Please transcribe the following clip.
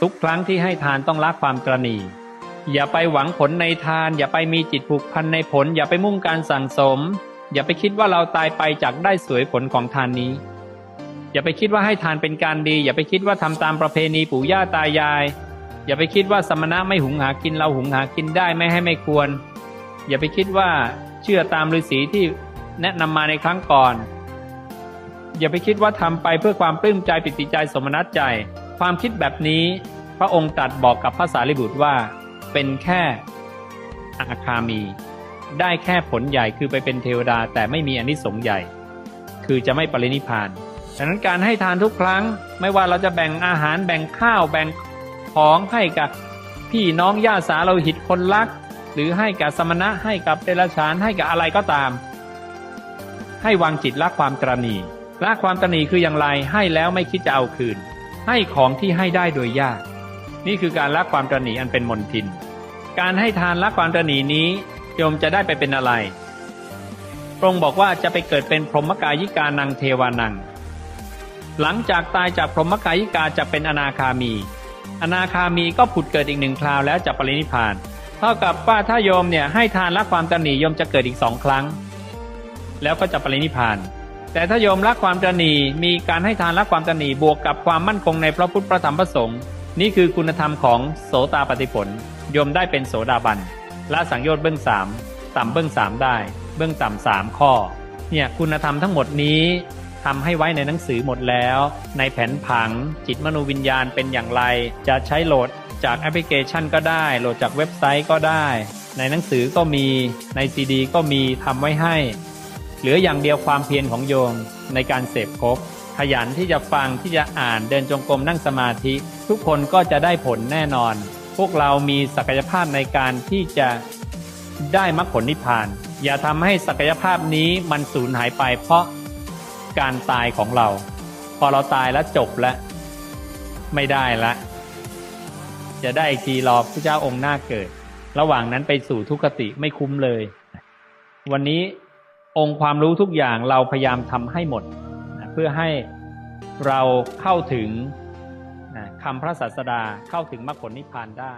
ทุกครั้งที่ให้ทานต้องละความตรณีอย่าไปหวังผลในทาน อย่าไปมีจิตผูกพันในผล อย่าไปมุ่งการสั่งสม อย่าไปคิดว่าเราตายไปจากได้สวยผลของทานนี้ อย่าไปคิดว่าให้ทานเป็นการดี อย่าไปคิดว่าทำตามประเพณีปู่ย่าตายาย อย่าไปคิดว่าสมณะไม่หุงหากินเราหุงหากินได้ไม่ให้ไม่ควร อย่าไปคิดว่าเชื่อตามฤาษีที่แนะนำมาในครั้งก่อน อย่าไปคิดว่าทำไปเพื่อความปลื้มใจปิติใจสมนัตใจ ความคิดแบบนี้ พระองค์ตรัดบอกกับพระสารีบุตรว่า เป็นแค่อาคามี ได้แค่ผลใหญ่คือไปเป็นเทวดาแต่ไม่มีอนิสงส์ใหญ่ คือจะไม่ปรินิพพานดังนั้นการให้ทานทุกครั้ง ไม่ว่าเราจะแบ่งอาหารแบ่งข้าวแบ่งของให้กับพี่น้องญาติสาเราหิตคนรัก หรือให้กับสมณะให้กับเดรัจฉานให้กับอะไรก็ตาม ให้วางจิตละความตรณีละความตรณีคืออย่างไรให้แล้วไม่คิดจะเอาคืน ให้ของที่ให้ได้โดยยาก นี่คือการละความตรณีอันเป็นมนทิน การให้ทานละความตรณีนี้โยมจะได้ไปเป็นอะไรพระองค์บอกว่าจะไปเกิดเป็นพรหมกายิกานังเทวานัง หลังจากตายจากพรหมกายิกาจะเป็นอนาคามี อนาคามีก็ผุดเกิดอีกหนึ่งคราวแล้วจะปรินิพาน เท่ากับว่าถ้าโยมเนี่ยให้ทานละความตรณีโยมจะเกิดอีกสองครั้ง แล้วก็จะปรินิพพาน แต่ถ้าโยมละความตรณีมีการให้ทานละความตรณีบวกกับความมั่นคงในพระพุทธพระธรรมพระสงฆ์ นี่คือคุณธรรมของโสตาปฏิผลโยมได้เป็นโสดาบันละสังโยชน์เบื้องสามต่ำเบื้องสามได้ เบื้องต่ำสามข้อ เนี่ยคุณธรรมทั้งหมดนี้ทำให้ไว้ในหนังสือหมดแล้ว ในแผนผังจิตมโนวิญญาณเป็นอย่างไร จะใช้โหลดจากแอปพลิเคชันก็ได้ โหลดจากเว็บไซต์ก็ได้ ในหนังสือก็มีในซีดี ก็มีทำไว้ให้ เหลืออย่างเดียวความเพียรของโยมในการเสพครบ ขยันที่จะฟังที่จะอ่านเดินจงกรมนั่งสมาธิ ทุกคนก็จะได้ผลแน่นอน พวกเรามีศักยภาพในการที่จะได้มรรคผลนิพพาน อย่าทำให้ศักยภาพนี้มันสูญหายไปเพราะการตายของเรา พอเราตายแล้วจบแล้ว ไม่ได้ละจะได้อีกทีรอพระเจ้าองค์หน้าเกิด ระหว่างนั้นไปสู่ทุกขติไม่คุ้มเลย วันนี้องค์ความรู้ทุกอย่างเราพยายามทำให้หมด เพื่อให้ เราเข้าถึงคำพระศาสดาเข้าถึงมรรคผลนิพพานได้